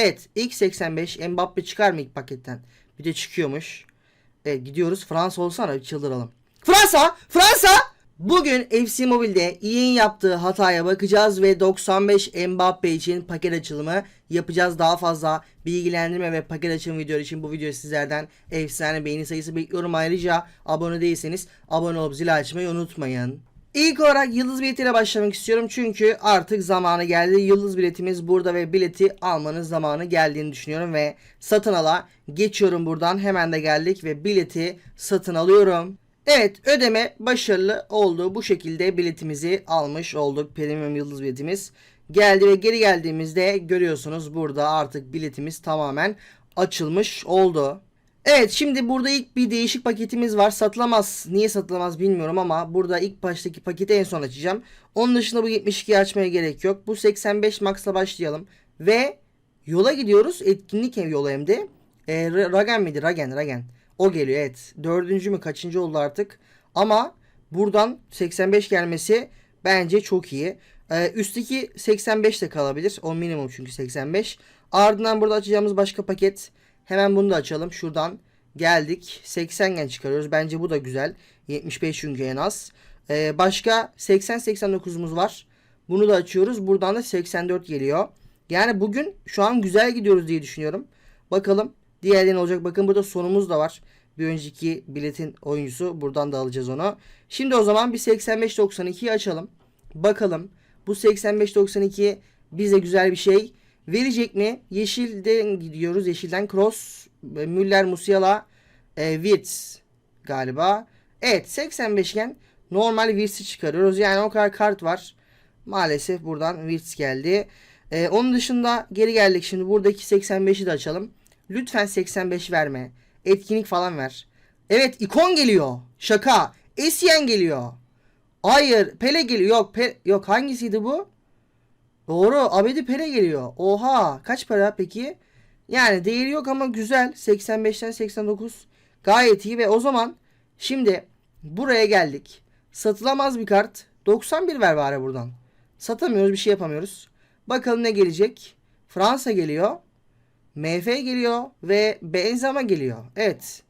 Evet ilk 85 Mbappe çıkar mı ilk paketten? Bir de çıkıyormuş. Evet gidiyoruz. Fransa olsana bir çıldıralım. Fransa! Fransa! Bugün FC Mobile'de EA'in yaptığı hataya bakacağız ve 95 Mbappe için paket açılımı yapacağız. Daha fazla bilgilendirme ve paket açılım videoları için bu videoyu sizlerden efsane beğeni sayısı bekliyorum. Ayrıca abone değilseniz abone olup zil açmayı unutmayın. İlk olarak yıldız biletiyle başlamak istiyorum çünkü artık zamanı geldi. Yıldız biletimiz burada ve bileti almanın zamanı geldiğini düşünüyorum ve satın ala geçiyorum buradan. Hemen de geldik ve bileti satın alıyorum. Evet ödeme başarılı oldu. Bu şekilde biletimizi almış olduk. Premium yıldız biletimiz geldi ve geri geldiğimizde görüyorsunuz burada artık biletimiz tamamen açılmış oldu. Evet şimdi burada ilk bir değişik paketimiz var. Satılamaz. Niye satılamaz bilmiyorum ama burada ilk baştaki paketi en son açacağım. Onun dışında bu 72'yi açmaya gerek yok. Bu 85 Max'la başlayalım. Ve yola gidiyoruz. Etkinlik hem yolu hem de. E, Ragen miydi? Ragen, Ragen. O geliyor evet. Dördüncü mü kaçıncı oldu artık. Ama buradan 85 gelmesi bence çok iyi. Ee, üstteki 85 de kalabilir. O minimum çünkü 85. Ardından burada açacağımız başka paket. Hemen bunu da açalım. Şuradan geldik. 80 gen çıkarıyoruz. Bence bu da güzel. 75 çünkü en az. Ee, başka 80-89'umuz var. Bunu da açıyoruz. Buradan da 84 geliyor. Yani bugün şu an güzel gidiyoruz diye düşünüyorum. Bakalım diğerleri ne olacak. Bakın burada sonumuz da var. Bir önceki biletin oyuncusu. Buradan da alacağız onu. Şimdi o zaman bir 85-92'yi açalım. Bakalım bu 85-92 bize güzel bir şey verecek mi? Yeşilden gidiyoruz. Yeşilden Cross, Müller, Musiala, e, Wirtz galiba. Evet 85 iken normal Wirtz'i çıkarıyoruz. Yani o kadar kart var. Maalesef buradan Wirtz geldi. E, onun dışında geri geldik. Şimdi buradaki 85'i de açalım. Lütfen 85 verme. Etkinlik falan ver. Evet ikon geliyor. Şaka. Esyen geliyor. Hayır Pele geliyor. Yok Pe yok hangisiydi bu? Doğru Abedi Pele geliyor. Oha kaç para peki? Yani değeri yok ama güzel. 85'ten 89 gayet iyi ve o zaman şimdi buraya geldik. Satılamaz bir kart. 91 ver bari buradan. Satamıyoruz bir şey yapamıyoruz. Bakalım ne gelecek. Fransa geliyor. MF geliyor ve Benzema geliyor. Evet.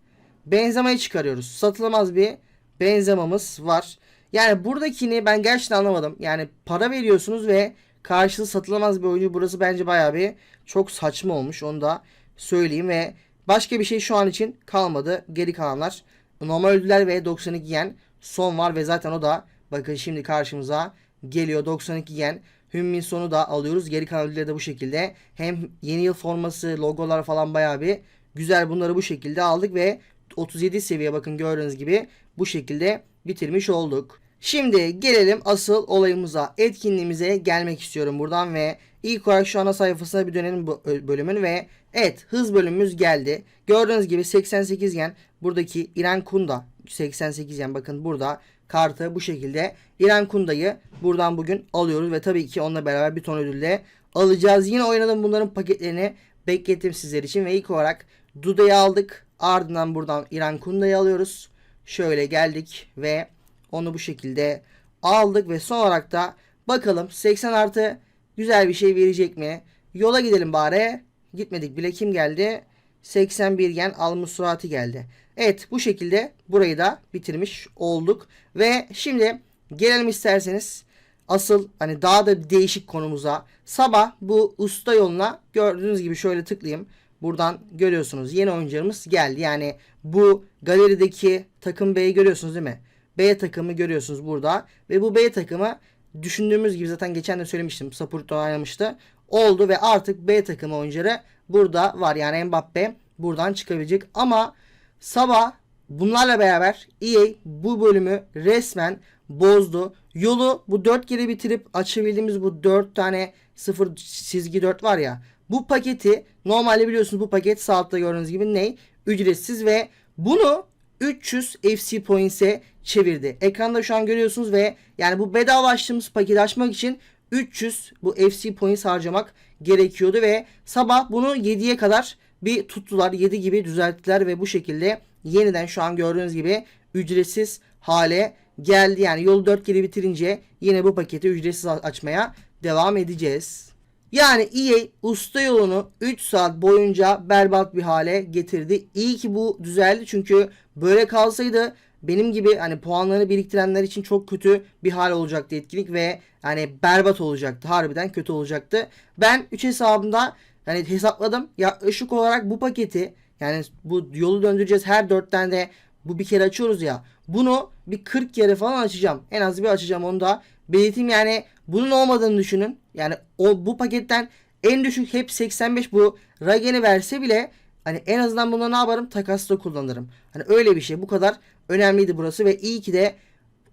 Benzema'yı çıkarıyoruz. Satılamaz bir Benzema'mız var. Yani buradakini ben gerçekten anlamadım. Yani para veriyorsunuz ve karşılığı satılamaz bir oyuncu. Burası bence bayağı bir çok saçma olmuş. Onu da söyleyeyim ve başka bir şey şu an için kalmadı. Geri kalanlar normal ödüller ve 92 yen son var ve zaten o da bakın şimdi karşımıza geliyor 92 yen. Hümmin sonu da alıyoruz. Geri kalan ödülleri de bu şekilde. Hem yeni yıl forması, logolar falan bayağı bir güzel. Bunları bu şekilde aldık ve 37 seviye bakın gördüğünüz gibi bu şekilde bitirmiş olduk. Şimdi gelelim asıl olayımıza, etkinliğimize gelmek istiyorum buradan ve ilk olarak şu ana sayfasına bir dönelim bu bölümün ve evet hız bölümümüz geldi. Gördüğünüz gibi 88 yen buradaki İren Kunda 88 yen bakın burada kartı bu şekilde İren Kunda'yı buradan bugün alıyoruz ve tabii ki onunla beraber bir ton ödülle alacağız. Yine oynadım bunların paketlerini beklettim sizler için ve ilk olarak Duda'yı aldık. Ardından buradan İran Kunda'yı alıyoruz. Şöyle geldik ve onu bu şekilde aldık ve son olarak da bakalım 80 artı güzel bir şey verecek mi? Yola gidelim bari. Gitmedik bile kim geldi? 81 gen almış surati geldi. Evet bu şekilde burayı da bitirmiş olduk. Ve şimdi gelelim isterseniz asıl hani daha da değişik konumuza. Sabah bu usta yoluna gördüğünüz gibi şöyle tıklayayım. Buradan görüyorsunuz yeni oyuncularımız geldi. Yani bu galerideki takım B'yi görüyorsunuz değil mi? B takımı görüyorsunuz burada. Ve bu B takımı düşündüğümüz gibi zaten geçen de söylemiştim. Sapurto oynamıştı. Oldu ve artık B takımı oyuncuları burada var. Yani Mbappe buradan çıkabilecek. Ama sabah bunlarla beraber EA bu bölümü resmen bozdu. Yolu bu 4 kere bitirip açabildiğimiz bu 4 tane 0 çizgi 4 var ya. Bu paketi normalde biliyorsunuz bu paket sağ altta gördüğünüz gibi ne? Ücretsiz ve bunu 300 FC Points'e çevirdi. Ekranda şu an görüyorsunuz ve yani bu bedava açtığımız paketi açmak için 300 bu FC Points harcamak gerekiyordu ve sabah bunu 7'ye kadar bir tuttular. 7 gibi düzelttiler ve bu şekilde yeniden şu an gördüğünüz gibi ücretsiz hale geldi. Yani yolu 4 kere bitirince yine bu paketi ücretsiz açmaya devam edeceğiz. Yani EA usta yolunu 3 saat boyunca berbat bir hale getirdi. İyi ki bu düzeldi çünkü böyle kalsaydı benim gibi hani puanlarını biriktirenler için çok kötü bir hal olacaktı etkinlik ve hani berbat olacaktı. Harbiden kötü olacaktı. Ben 3 hesabımda hani hesapladım. Yaklaşık olarak bu paketi yani bu yolu döndüreceğiz her 4 tane de bu bir kere açıyoruz ya. Bunu bir 40 kere falan açacağım. En az bir açacağım onu da. Belirteyim yani bunun olmadığını düşünün. Yani o bu paketten en düşük hep 85 bu Ragen'i verse bile hani en azından bunu ne yaparım? Takasla kullanırım. Hani öyle bir şey. Bu kadar önemliydi burası ve iyi ki de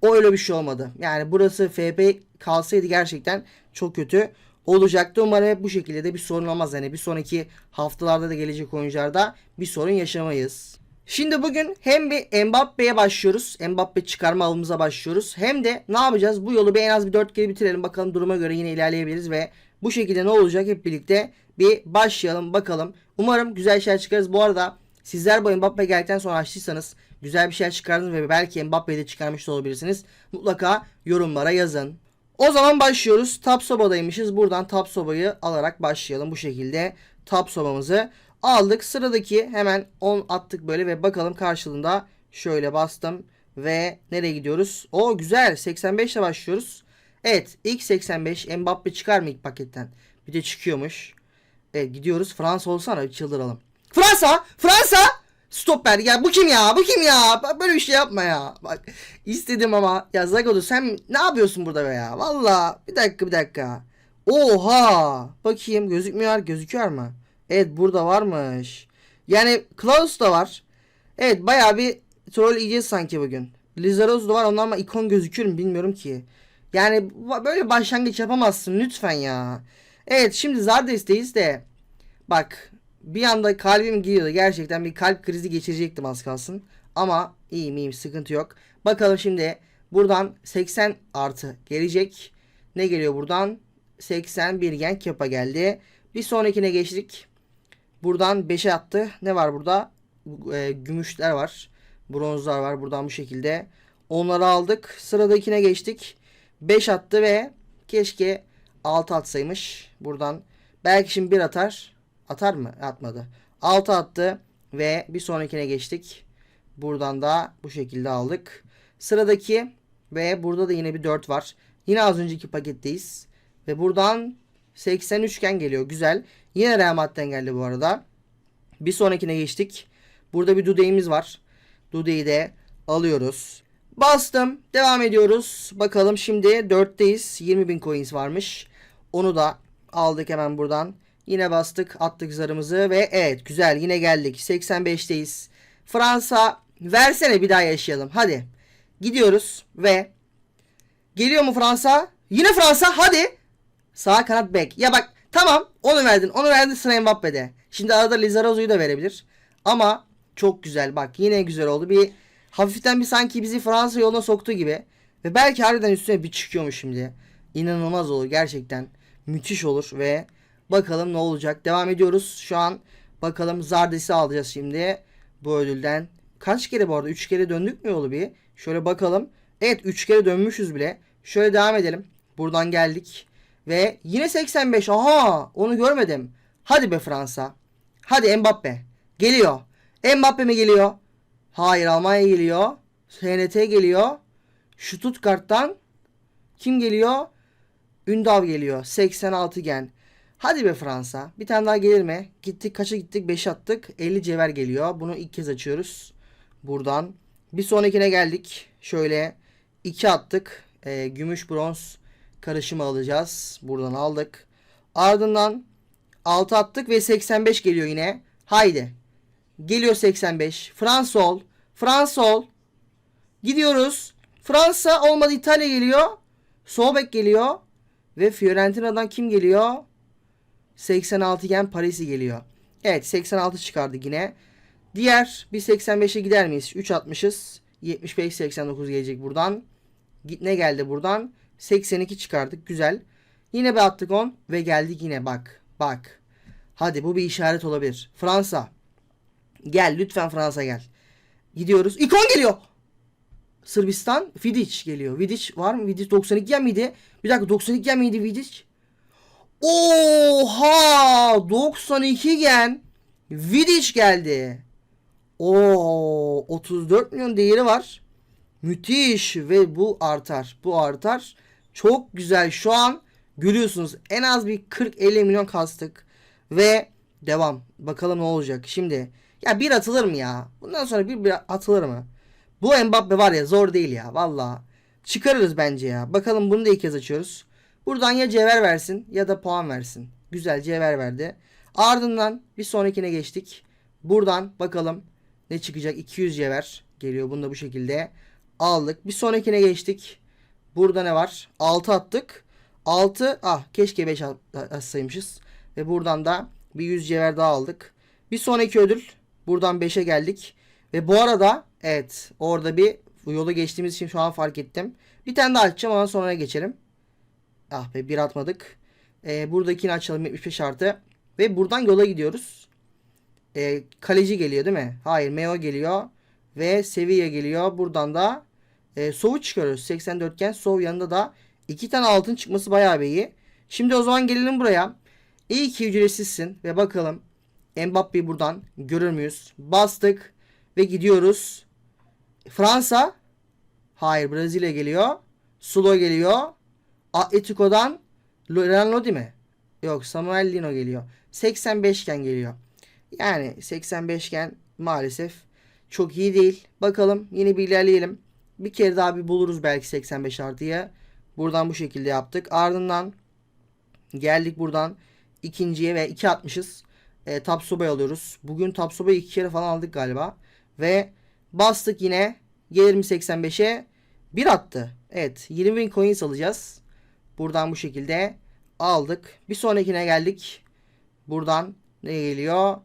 o öyle bir şey olmadı. Yani burası FP kalsaydı gerçekten çok kötü olacaktı. Umarım hep bu şekilde de bir sorun olmaz. Yani bir sonraki haftalarda da gelecek oyuncularda bir sorun yaşamayız. Şimdi bugün hem bir Mbappe'ye başlıyoruz. Mbappe çıkarma avımıza başlıyoruz. Hem de ne yapacağız? Bu yolu bir en az bir 4 kere bitirelim. Bakalım duruma göre yine ilerleyebiliriz ve bu şekilde ne olacak hep birlikte bir başlayalım bakalım. Umarım güzel şeyler çıkarız. Bu arada sizler bu Mbappe geldikten sonra açtıysanız güzel bir şeyler çıkardınız ve belki Mbappe'yi de çıkarmış da olabilirsiniz. Mutlaka yorumlara yazın. O zaman başlıyoruz. Tap sobadaymışız. Buradan tap sobayı alarak başlayalım bu şekilde. Tap sobamızı aldık. Sıradaki hemen 10 attık böyle ve bakalım karşılığında şöyle bastım ve nereye gidiyoruz? O güzel 85 ile başlıyoruz. Evet ilk 85 Mbappe çıkar mı ilk paketten? Bir de çıkıyormuş. Evet gidiyoruz. Fransa olsana bir çıldıralım. Fransa! Fransa! Stopper ya bu kim ya? Bu kim ya? Böyle bir şey yapma ya. Bak istedim ama ya Zagodo sen ne yapıyorsun burada be ya? Valla bir dakika bir dakika. Oha! Bakayım gözükmüyor. Gözüküyor mu? Evet burada varmış. Yani Klaus da var. Evet bayağı bir troll yiyeceğiz sanki bugün. Lizaroz da var onlar ama ikon gözüküyor mu bilmiyorum ki. Yani böyle başlangıç yapamazsın lütfen ya. Evet şimdi Zardes'teyiz de. Bak bir anda kalbim gidiyordu. Gerçekten bir kalp krizi geçirecektim az kalsın. Ama iyiyim iyiyim sıkıntı yok. Bakalım şimdi buradan 80 artı gelecek. Ne geliyor buradan? 81 gen kepa geldi. Bir sonrakine geçtik. Buradan 5'e attı. Ne var burada? E, gümüşler var. Bronzlar var. Buradan bu şekilde. Onları aldık. Sıradakine geçtik. 5 attı ve keşke 6 atsaymış. Buradan belki şimdi 1 atar. Atar mı? Atmadı. 6 attı ve bir sonrakine geçtik. Buradan da bu şekilde aldık. Sıradaki ve burada da yine bir 4 var. Yine az önceki paketteyiz. Ve buradan 83 iken geliyor. Güzel. Yine Real Madrid'den geldi bu arada. Bir sonrakine geçtik. Burada bir Dude'imiz var. Dude'yi de alıyoruz. Bastım. Devam ediyoruz. Bakalım şimdi 4'teyiz. 20 bin coins varmış. Onu da aldık hemen buradan. Yine bastık. Attık zarımızı ve evet güzel yine geldik. 85'teyiz. Fransa versene bir daha yaşayalım. Hadi. Gidiyoruz ve geliyor mu Fransa? Yine Fransa hadi. Sağ kanat bek. Ya bak tamam onu verdin. Onu verdin sıra Mbappe'de. Şimdi arada Lizarazo'yu da verebilir. Ama çok güzel bak yine güzel oldu. Bir hafiften bir sanki bizi Fransa yoluna soktu gibi. Ve belki harbiden üstüne bir çıkıyormuş şimdi. İnanılmaz olur gerçekten. Müthiş olur ve bakalım ne olacak. Devam ediyoruz. Şu an bakalım Zardes'i alacağız şimdi. Bu ödülden. Kaç kere bu arada? 3 kere döndük mü yolu bir? Şöyle bakalım. Evet 3 kere dönmüşüz bile. Şöyle devam edelim. Buradan geldik. Ve yine 85. Aha onu görmedim. Hadi be Fransa. Hadi Mbappe. Geliyor. Mbappe mi geliyor? Hayır Almanya geliyor. TNT geliyor. Stuttgart'tan kim geliyor? Ündav geliyor. 86 gen. Hadi be Fransa. Bir tane daha gelir mi? Gittik kaça gittik? 5 attık. 50 cevher geliyor. Bunu ilk kez açıyoruz. Buradan. Bir sonrakine geldik. Şöyle 2 attık. Ee, gümüş bronz karışımı alacağız. Buradan aldık. Ardından 6 attık ve 85 geliyor yine. Haydi. Geliyor 85. Fransa ol. Fransa ol. Gidiyoruz. Fransa olmadı İtalya geliyor. Sobek geliyor. Ve Fiorentina'dan kim geliyor? 86 gen Paris'i geliyor. Evet 86 çıkardı yine. Diğer bir 85'e gider miyiz? 3 atmışız. 75 89 gelecek buradan. Git ne geldi buradan? 82 çıkardık. Güzel. Yine bir attık 10 ve geldik yine bak. Bak. Hadi bu bir işaret olabilir. Fransa. Gel lütfen Fransa gel. Gidiyoruz. İkon geliyor. Sırbistan Vidic geliyor. Vidic var mı? Vidic 92 gen miydi? Bir dakika 92 gen miydi Vidic? Oha! 92 gen Vidic geldi. Oo 34 milyon değeri var. Müthiş ve bu artar. Bu artar. Çok güzel. Şu an görüyorsunuz en az bir 40-50 milyon kastık. Ve devam. Bakalım ne olacak. Şimdi ya bir atılır mı ya? Bundan sonra bir, bir atılır mı? Bu Mbappe var ya zor değil ya. Valla. Çıkarırız bence ya. Bakalım bunu da ilk kez açıyoruz. Buradan ya cevher versin ya da puan versin. Güzel cevher verdi. Ardından bir sonrakine geçtik. Buradan bakalım ne çıkacak. 200 cevher geliyor. Bunu da bu şekilde aldık. Bir sonrakine geçtik. Burada ne var? 6 attık. 6 ah keşke 5 atsaymışız. Ve buradan da bir 100 cevher daha aldık. Bir sonraki ödül. Buradan 5'e geldik. Ve bu arada evet orada bir yolu geçtiğimiz için şu an fark ettim. Bir tane daha açacağım ondan sonra geçelim. Ah be bir atmadık. Ee, buradakini açalım 75 artı. Ve buradan yola gidiyoruz. Ee, kaleci geliyor değil mi? Hayır Meo geliyor. Ve Sevilla geliyor. Buradan da e, Sov'u çıkarıyoruz. 84 iken Sov yanında da iki tane altın çıkması bayağı bir iyi. Şimdi o zaman gelelim buraya. İyi ki ücretsizsin. Ve bakalım Mbappe'yi buradan görür müyüz? Bastık. Ve gidiyoruz. Fransa. Hayır Brezilya geliyor. Sulo geliyor. Atletico'dan Renan Lodi mi? Yok Samuel Lino geliyor. 85 iken geliyor. Yani 85 iken maalesef çok iyi değil. Bakalım yine bir ilerleyelim. Bir kere daha bir buluruz belki 85 artıya. Buradan bu şekilde yaptık. Ardından geldik buradan ikinciye ve 2 atmışız. E, Tapsoba'yı alıyoruz. Bugün Tapsoba'yı iki kere falan aldık galiba. Ve bastık yine. Gelir mi 85'e? Bir attı. Evet 20 bin alacağız. Buradan bu şekilde aldık. Bir sonrakine geldik. Buradan ne geliyor?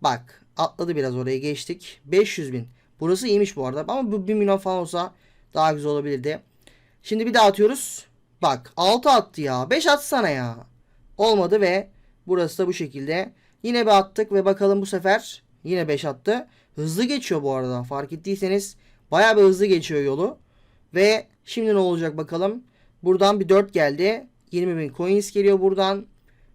Bak atladı biraz oraya geçtik. 500 bin. Burası iyiymiş bu arada. Ama bu 1 milyon falan olsa daha güzel olabilirdi. Şimdi bir daha atıyoruz. Bak 6 attı ya. 5 atsana ya. Olmadı ve burası da bu şekilde. Yine bir attık ve bakalım bu sefer yine 5 attı. Hızlı geçiyor bu arada. Fark ettiyseniz bayağı bir hızlı geçiyor yolu. Ve şimdi ne olacak bakalım. Buradan bir 4 geldi. 20 bin coins geliyor buradan.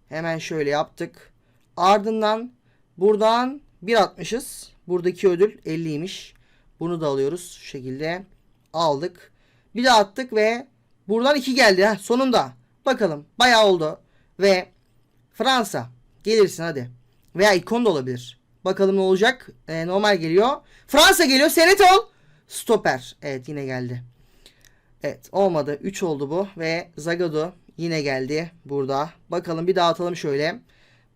Hemen şöyle yaptık. Ardından buradan 1 atmışız. Buradaki ödül 50'ymiş. Bunu da alıyoruz. Şu şekilde aldık. Bir daha attık ve buradan 2 geldi. Heh, sonunda. Bakalım. Bayağı oldu. Ve Fransa. Gelirsin hadi. Veya ikon da olabilir. Bakalım ne olacak. Ee, normal geliyor. Fransa geliyor. Senet ol. Stoper. Evet yine geldi. Evet olmadı. 3 oldu bu. Ve Zagadou yine geldi burada. Bakalım bir dağıtalım şöyle.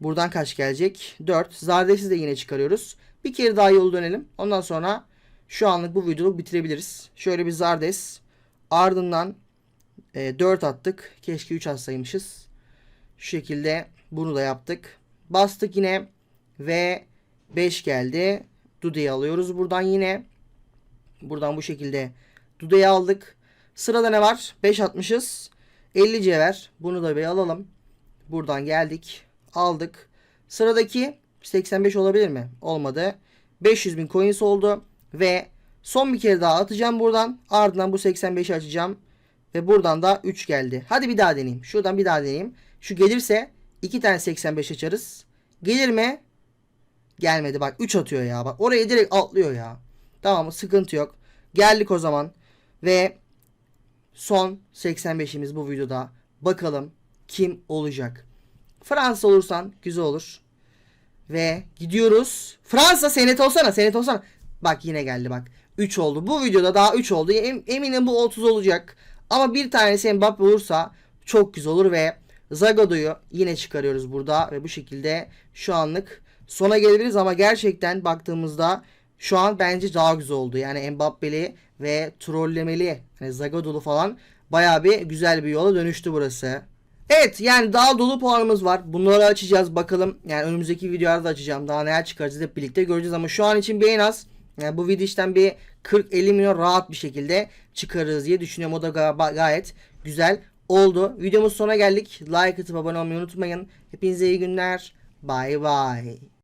Buradan kaç gelecek? 4. Zardes'i de yine çıkarıyoruz. Bir kere daha yolu dönelim. Ondan sonra şu anlık bu videoyu bitirebiliriz. Şöyle bir Zardes. Ardından e, 4 attık. Keşke 3 atsaymışız. Şu şekilde bunu da yaptık. Bastık yine ve 5 geldi. Dude'yi alıyoruz buradan yine. Buradan bu şekilde Dude'yi aldık. Sırada ne var? 5 atmışız. 50 cevher. Bunu da bir alalım. Buradan geldik. Aldık. Sıradaki 85 olabilir mi? Olmadı. 500 bin coins oldu. Ve son bir kere daha atacağım buradan. Ardından bu 85'i açacağım. Ve buradan da 3 geldi. Hadi bir daha deneyeyim. Şuradan bir daha deneyeyim. Şu gelirse 2 tane 85 açarız. Gelir mi? Gelmedi bak 3 atıyor ya. Bak oraya direkt atlıyor ya. Tamam sıkıntı yok. Geldik o zaman. Ve son 85'imiz bu videoda. Bakalım kim olacak. Fransa olursan güzel olur. Ve gidiyoruz. Fransa senet olsana senet olsana. Bak yine geldi bak. 3 oldu. Bu videoda daha 3 oldu. Em- eminim bu 30 olacak. Ama bir tanesi Mbappe olursa çok güzel olur ve Zagadou'yu yine çıkarıyoruz burada ve bu şekilde şu anlık sona gelebiliriz ama gerçekten baktığımızda şu an bence daha güzel oldu. Yani Mbappe'li ve trollemeli hani Zagadou'lu falan bayağı bir güzel bir yola dönüştü burası. Evet yani daha dolu puanımız var. Bunları açacağız bakalım. Yani önümüzdeki videolarda açacağım. Daha neler çıkaracağız hep birlikte göreceğiz ama şu an için bir en az yani bu video işten bir 40-50 milyon rahat bir şekilde çıkarırız diye düşünüyorum. O da ga- gayet güzel oldu. Videomuz sona geldik. Like atıp abone olmayı unutmayın. Hepinize iyi günler. Bye bye.